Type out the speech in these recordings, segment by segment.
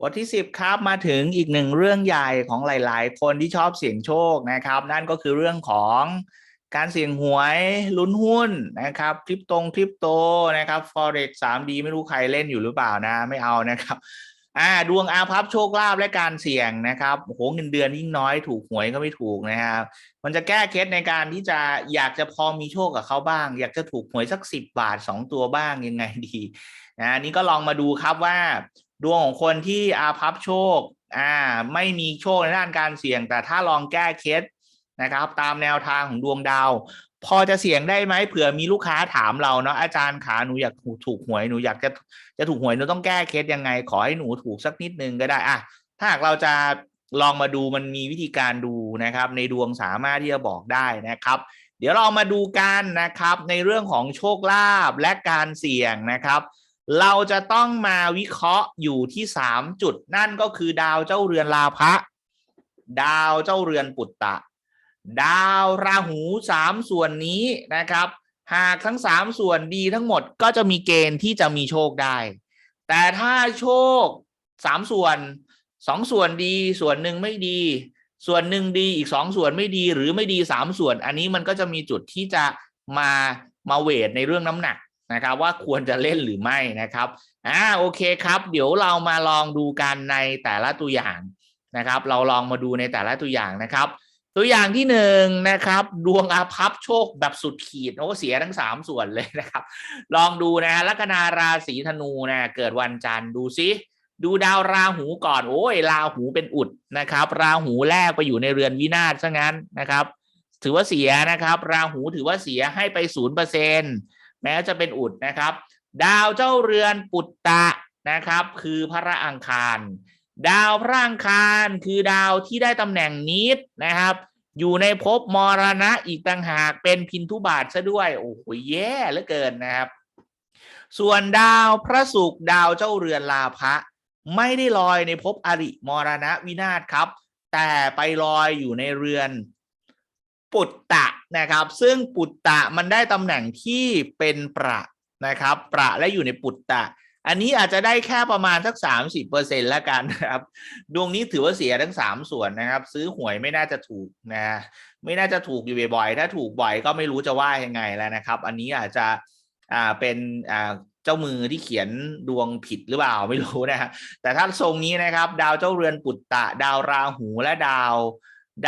บทที่สิบครับมาถึงอีกหนึ่งเรื่องใหญ่ของหลาย ๆ คนที่ชอบเสี่ยงโชคนะครับ นั่นก็คือเรื่องของการเสี่ยงหวยลุ้นหุ้นนะครับคริปตงคริปโตนะครับ forex 3D ไม่รู้ใครเล่นอยู่หรือเปล่านะ ไม่เอานะครับอ่าดวงอาภัพโชคลาภและการเสี่ยงนะครับโหเงินเดือนยิ่งน้อยถูกหวยก็ไม่ถูกนะครับ มันจะแก้เคล็ดในการที่จะอยากจะพอมีโชคกับเขาบ้าง อยากจะถูกหวยสักสิบบาทสองตัวบ้างยังไงดีนะอันนี้ก็ลองมาดูครับว่า ดวงของคนที่อาภัพโชคอ่าไม่มีโชคในด้านการเสี่ยง แต่ถ้าลองแก้เคล็ดนะครับ ตามแนวทางของดวงดาว พอจะเสี่ยงได้ไหมเผื่อมีลูกค้าถามเราเนาะอาจารย์ขาหนูอยากถูกหวยหนูอยากจะจะถูกหวยหนูต้องแก้เคล็ดยังไง ขอให้หนูถูกสักนิดนึงก็ได้อะถ้าหากเราจะลองมาดูมันมีวิธีการดูนะครับ ในดวงสามารถที่จะบอกได้นะครับ เดี๋ยวเรามาดูกันนะครับในเรื่องของโชคลาภและการเสี่ยงนะครับ เราจะต้องมาวิเคราะห์อยู่ที่สามจุด นั่นก็คือดาวเจ้าเรือนลาภะดาวเจ้าเรือนปุตตะ ดาวราหูสามส่วนนี้นะครับ หากทั้งสามส่วนดีทั้งหมดก็จะมีเกณฑ์ที่จะมีโชคได้ แต่ถ้าโชคสามส่วนสองส่วนดีส่วนหนึ่งไม่ดี ส่วนหนึ่งดีอีกสองส่วนไม่ดีหรือไม่ดีสามส่วน อันนี้มันก็จะมีจุดที่จะมามาเวทในเรื่องน้ำหนัก นะครับว่าควรจะเล่นหรือไม่นะครับอ่าโอเคครับ เดี๋ยวเรามาลองดูกันในแต่ละตัวอย่างนะครับ เราลองมาดูในแต่ละตัวอย่างนะครับ ตัวอย่างที่หนึ่งนะครับ ดวงอาภัพโชคแบบสุดขีดโอ้เสียทั้งสามส่วนเลยนะครับ ลองดูนะลัคนาราศีธนูนะเกิดวันจันทร์ดูซิดูดาวราหูก่อนโอ้ยราหูเป็นอุดนะครับ ราหูแรกไปอยู่ในเรือนวินาศซะงั้นนะครับ ถือว่าเสียนะครับ ราหูถือว่าเสียให้ไปศูนย์เปอร์เซ็น แม้จะเป็นอุดนะครับ ดาวเจ้าเรือนปุตตะนะครับ คือพระอังคาร ดาวพระอังคารคือดาวที่ได้ตำแหน่งนิดนะครับ อยู่ในภพมรณะอีกต่างหากเป็นพินทุบาทซะด้วยโอ้โหแย่เหลือเกินนะครับ ส่วนดาวพระศุกร์ดาวเจ้าเรือนลาภะไม่ได้ลอยในภพอริมรณะวินาศครับ แต่ไปลอยอยู่ในเรือน ปุตตะนะครับ ซึ่งปุตตะมันได้ตำแหน่งที่เป็นประนะครับ ประและอยู่ในปุตตะ อันนี้อาจจะได้แค่ประมาณสักสามสิบเปอร์เซ็นแล้วกันนะครับ ดวงนี้ถือว่าเสียทั้งสามส่วนนะครับ ซื้อหวยไม่น่าจะถูกนะไม่น่าจะถูกอยู่บ่อยๆถ้าถูกบ่อยก็ไม่รู้จะว่ายังไงแล้วนะครับ อันนี้อาจจะอ่าเป็นอ่าเจ้ามือที่เขียนดวงผิดหรือเปล่าไม่รู้นะฮะแต่ถ้าทรงนี้นะครับ ดาวเจ้าเรือนปุตตะ ดาวราหูและดาว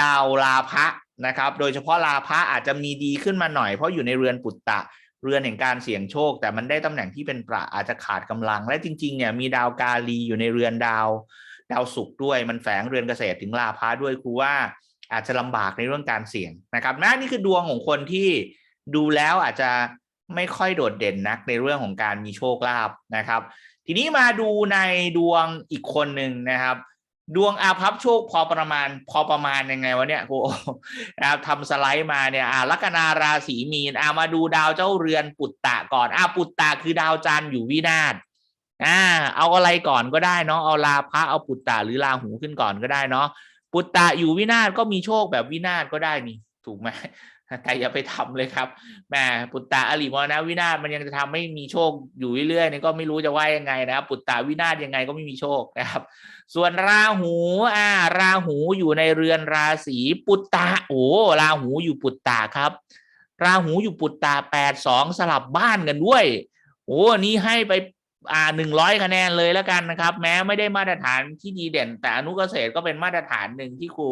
ดาวลาภะ นะครับ โดยเฉพาะลาภะอาจจะมีดีขึ้นมาหน่อยเพราะอยู่ในเรือนปุตตะ เรือนแห่งการเสี่ยงโชค แต่มันได้ตำแหน่งที่เป็นประอาจจะขาดกำลัง และจริงๆเนี่ยมีดาวกาลีอยู่ในเรือนดาว ดาวศุกร์ด้วยมันแฝงเรือนเกษตรถึงลาภะด้วยครูว่าอาจจะลำบากในเรื่องการเสี่ยงนะครับนะนี่คือดวงของคนที่ดูแล้วอาจจะไม่ค่อยโดดเด่นนักในเรื่องของการมีโชคลาภนะครับ ทีนี้มาดูในดวงอีกคนหนึ่งนะครับ ดวงอาภัพโชคพอประมาณ พอประมาณยังไงวะเนี่ยครูนะครับทำสไลด์มาเนี่ยอ่าลัคนาราศีมีนอ่ามาดูดาวเจ้าเรือนปุตตะก่อนอ่าปุตตะคือดาวจันทร์อยู่วินาศอ่าเอาอะไรก่อนก็ได้เนาะเอาลาภะเอาปุตตะหรือราหูขึ้นก่อนก็ได้เนาะปุตตะอยู่วินาศก็มีโชคแบบวินาศก็ได้นี่ถูกไหม แต่อย่าไปทำเลยครับแหมปุตตะอริมรณวินาศมันยังจะทำให้มีโชคอยู่เรื่อยๆนี่ก็ไม่รู้จะว่ายังไงนะครับ ปุตตะวินาศยังไงก็ไม่มีโชคนะครับ ส่วนราหูอ่าราหูอยู่ในเรือนราศีปุตตะโอ้ราหูอยู่ปุตตะครับ ราหูอยู่ปุตตะแปดสองสลับบ้านกันด้วยโอ้นี่ให้ไปอ่าหนึ่งร้อยคะแนนเลยแล้วกันนะครับ แม้ไม่ได้มาตรฐานที่ดีเด่น แต่อนุเกษตรก็เป็นมาตรฐานหนึ่งที่ครู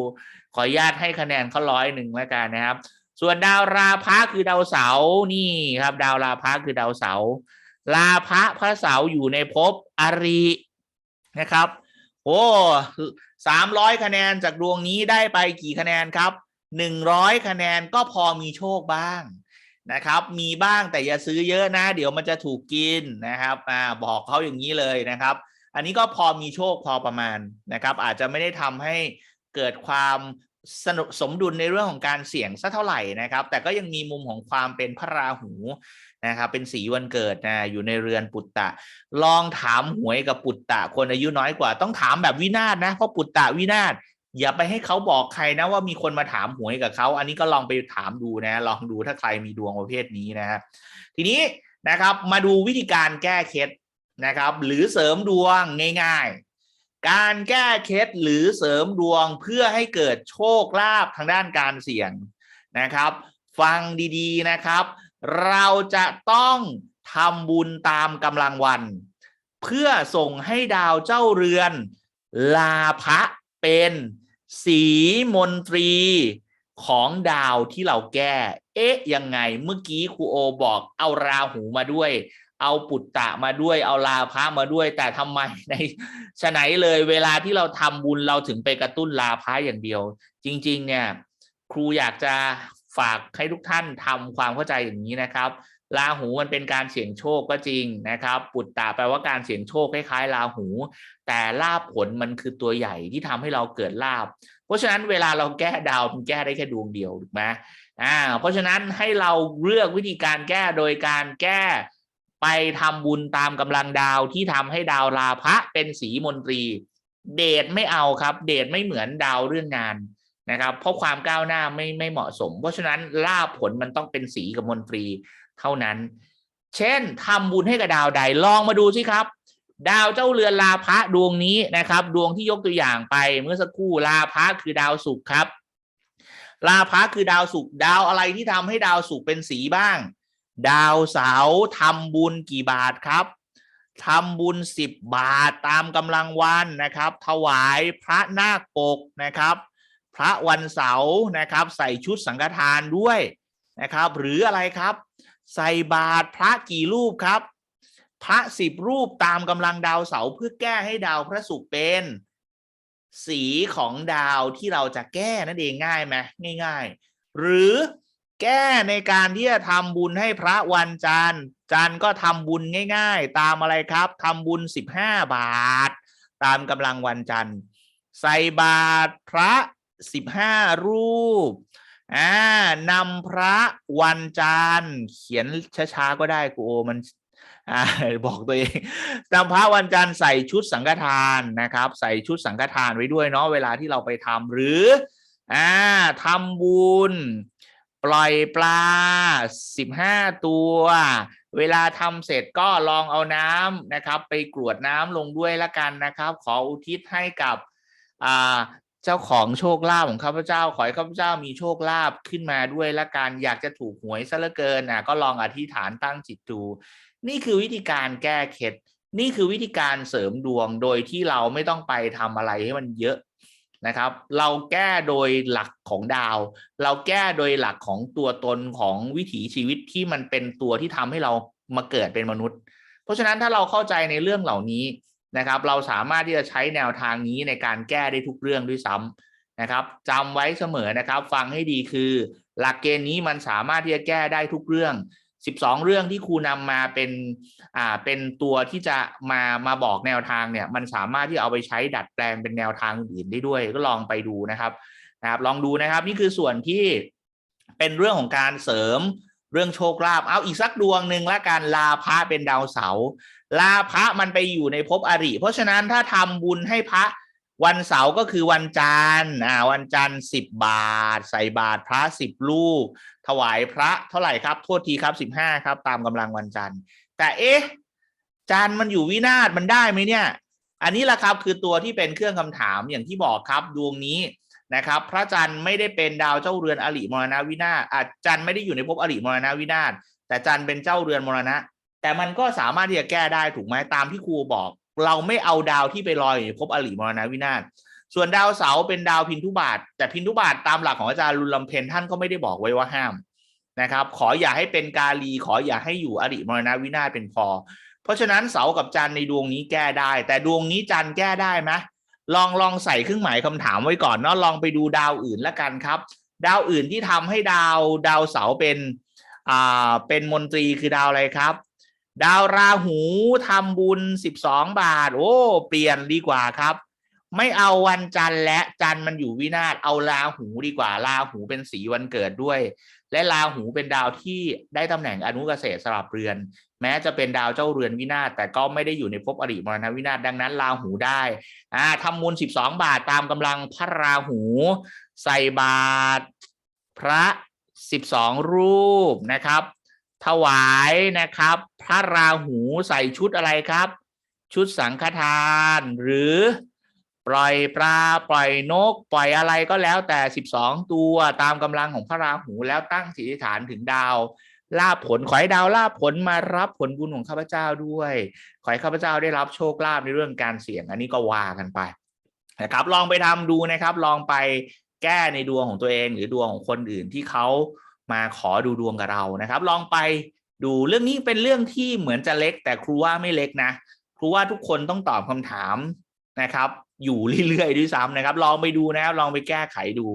ขออนุญาตให้คะแนนเขาร้อยหนึ่งแล้วกันนะครับ ส่วนดาวราพะคือดาวเสาร์นี่ครับ ดาวราพะคือดาวเสาร์ลาพะพระเสาร์อยู่ในภพอรินะครับโอ้สามร้อยคะแนนจากดวงนี้ได้ไปกี่คะแนนครับหนึ่งร้อยคะแนนก็พอมีโชคบ้างนะครับ มีบ้างแต่อย่าซื้อเยอะนะ เดี๋ยวมันจะถูกกินนะครับอ่าบอกเขาอย่างนี้เลยนะครับ อันนี้ก็พอมีโชคพอประมาณนะครับ อาจจะไม่ได้ทำให้เกิดความ สนุสมดุลในเรื่องของการเสี่ยงสักเท่าไหร่นะครับ แต่ก็ยังมีมุมของความเป็นพระราหูนะครับเป็นสีวันเกิดนะอยู่ในเรือนปุตตะ ลองถามหวยกับปุตตะ คนอายุน้อยกว่าต้องถามแบบวินาศนะเพราะปุตตะวินาศอย่าไปให้เขาบอกใครนะว่ามีคนมาถามหวยกับเขาอันนี้ก็ลองไปถามดูนะ ลองดูถ้าใครมีดวงประเภทนี้นะฮะทีนี้นะครับมาดูวิธีการแก้เคล็ดนะครับ หรือเสริมดวงง่าย การแก้เคล็ดหรือเสริมดวงเพื่อให้เกิดโชคลาภทางด้านการเสี่ยงนะครับ ฟังดีๆนะครับ เราจะต้องทำบุญตามกำลังวัน เพื่อส่งให้ดาวเจ้าเรือน ลาภะเป็น สีมนตรีของดาวที่เราแก้ เอ๊ะยังไงเมื่อกี้ครูโอบอกเอาราหูมาด้วย เอาปุตตะมาด้วยเอาลาภะมาด้วย แต่ทำไมในฉะไหนเลยเวลาที่เราทำบุญเราถึงไปกระตุ้นลาภะอย่างเดียว จริง ๆ เนี่ย ครูอยากจะฝากให้ทุกท่านทำความเข้าใจอย่างนี้นะครับราหูมันเป็นการเสี่ยงโชคก็จริงนะครับ ปุตตะแปลว่าการเสี่ยงโชคคล้ายๆราหู แต่ลาภผลมันคือตัวใหญ่ที่ทำให้เราเกิดลาภเพราะฉะนั้นเวลาเราแก้ดาวมันแก้ได้แค่ดวงเดียวถูกไหมอ่า เพราะฉะนั้นให้เราเลือกวิธีการแก้โดยการแก้ ไปทำบุญตามกำลังดาวที่ทำให้ดาวราพะเป็นสีมนตรี เดชไม่เอาครับ เดชไม่เหมือนดาวเรื่องงานนะครับ เพราะความก้าวหน้าไม่ไม่เหมาะสม เพราะฉะนั้นลาผลมันต้องเป็นสีกับมนตรีเท่านั้น เช่นทำบุญให้กับดาวใดลองมาดูสิครับ ดาวเจ้าเรือนลาพะดวงนี้นะครับ ดวงที่ยกตัวอย่างไปเมื่อสักครู่ลาพะคือดาวศุกร์ครับลาพะคือดาวศุกร์ดาวอะไรที่ทำให้ดาวศุกร์เป็นสีบ้าง ดาวเสาร์ทำบุญกี่บาทครับทำบุญสิบบาทตามกำลังวันนะครับ ถวายพระนาคปกนะครับ พระวันเสาร์นะครับ ใส่ชุดสังฆทานด้วยนะครับ หรืออะไรครับ ใส่บาตรพระกี่รูปครับ พระสิบรูปตามกำลังดาวเสาร์เพื่อแก้ให้ดาวพระศุกร์เป็น สีของดาวที่เราจะแก้นั่นเองง่ายไหมง่าย ๆ หรือ แก้ในการที่จะทำบุญให้พระวันจันทร์จันทร์ก็ทำบุญง่าย ๆ ตามอะไรครับทำบุญสิบห้าบาท ตามกำลังวันจันทร์ใส่บาตรพระสิบห้ารูปอ่านำพระวันจันทร์เขียนช้าๆก็ได้กูโอมันอ่าบอกตัวเองนำพระวันจันทร์ใส่ชุดสังฆทานนะครับ ใส่ชุดสังฆทานไว้ด้วยเนาะเวลาที่เราไปทำหรืออ่าทำบุญ ปล่อยปลาสิบห้าตัว เวลาทำเสร็จก็ลองเอาน้ำนะครับ ไปกรวดน้ำลงด้วยละกันนะครับ ขออุทิศให้กับอ่าเจ้าของโชคลาภของข้าพเจ้า ขอให้ข้าพเจ้ามีโชคลาภขึ้นมาด้วยละกัน อยากจะถูกหวยซะเหลือเกินอะก็ลองอธิษฐานตั้งจิตดู นี่คือวิธีการแก้เคล็ดนี่คือวิธีการเสริมดวงโดยที่เราไม่ต้องไปทำอะไรให้มันเยอะ นะครับ เราแก้โดยหลักของดาว เราแก้โดยหลักของตัวตนของวิถีชีวิตที่มันเป็นตัวที่ทำให้เรามาเกิดเป็นมนุษย์ เพราะฉะนั้นถ้าเราเข้าใจในเรื่องเหล่านี้นะครับ เราสามารถที่จะใช้แนวทางนี้ในการแก้ได้ทุกเรื่องด้วยซ้ำนะครับจำไว้เสมอนะครับ ฟังให้ดีคือ หลักเกณฑ์นี้มันสามารถที่จะแก้ได้ทุกเรื่อง 12 เรื่องที่ครูนำมาเป็นอ่าเป็นตัวที่จะมามาบอกแนวทางเนี่ย มันสามารถที่เอาไปใช้ดัดแปลงเป็นแนวทางอื่นได้ด้วย ก็ลองไปดูนะครับนะครับ ลองดูนะครับ นี่คือส่วนที่เป็นเรื่องของการเสริมเรื่องโชคลาภเอาอีกสักดวงหนึ่งละกันลาพระเป็นดาวเสาลาพระมันไปอยู่ในภพอริ เพราะฉะนั้นถ้าทำบุญให้พระ วันเสาร์ก็คือวันจันทร์อ่าวันจันทร์สิบบาท ใส่บาตรพระสิบลูก ถวายพระเท่าไหร่ครับโทษทีครับสิบห้าครับ ตามกำลังวันจันทร์ แต่เอ๊ะจันทร์มันอยู่วินาศมันได้ไหมเนี่ย อันนี้แหละครับคือตัวที่เป็นเครื่องคำถามอย่างที่บอกครับดวงนี้นะครับ พระจันทร์ไม่ได้เป็นดาวเจ้าเรือนอริมรณวินาศอาจันทร์ไม่ได้อยู่ในภพอริมรณวินาศแต่จันทร์เป็นเจ้าเรือนมรณะ แต่มันก็สามารถที่จะแก้ได้ถูกไหมตามที่ครูบอก เราไม่เอาดาวที่ไปลอยอยู่ในภพอริมรณวินาศส่วนดาวเสาเป็นดาวพินทุบาท แต่พินทุบาทตามหลักของอาจารย์รุนลำเพนท่านก็ไม่ได้บอกไว้ว่าห้ามนะครับ ขออย่าให้เป็นกาลี ขออย่าให้อยู่อริมรณวินาศเป็นพอ เพราะฉะนั้นเสากับจันในดวงนี้แก้ได้ แต่ดวงนี้จันแก้ได้ไหมลองลองใส่เครื่องหมายคำถามไว้ก่อนเนาะลองไปดูดาวอื่นละกันครับ ดาวอื่นที่ทำให้ดาวดาวเสาเป็นอ่าเป็นมนตรีคือดาวอะไรครับ ดาวราหูทำบุญสิบสองบาท โอ้ เปลี่ยนดีกว่าครับ ไม่เอาวันจันทร์และจันทร์มันอยู่วินาศเอาราหูดีกว่าราหูเป็นสีวันเกิดด้วย และราหูเป็นดาวที่ได้ตำแหน่งอนุเกษตรสลับเรือน แม้จะเป็นดาวเจ้าเรือนวินาศแต่ก็ไม่ได้อยู่ในภพอริมรณวินาศดังนั้นราหูได้อ่าทำบุญสิบสองบาทตามกำลังพระราหู ใส่บาตรพระสิบสองรูปนะครับ ถวายนะครับ พระราหูใส่ชุดอะไรครับ ชุดสังฆทาน หรือปล่อยปลาปล่อยนก ปล่อยอะไรก็แล้วแต่สิบสองตัวตามกำลังของพระราหูแล้วตั้งจิตอธิฐานถึงดาวลาบผลขอให้ดาวลาบผลมารับผลบุญของข้าพเจ้าด้วยขอให้ข้าพเจ้าได้รับโชคลาภในเรื่องการเสี่ยง อันนี้ก็ว่ากันไปนะครับ ลองไปทำดูนะครับ ลองไปแก้ในดวงของตัวเอง หรือดวงของคนอื่นที่เขา มาขอดูดวงกับเรานะครับ ลองไปดูเรื่องนี้เป็นเรื่องที่เหมือนจะเล็ก แต่ครูว่าไม่เล็กนะ ครูว่าทุกคนต้องตอบคำถามนะครับ อยู่เรื่อยๆด้วยซ้ำนะครับ ลองไปดูนะครับลองไปแก้ไขดู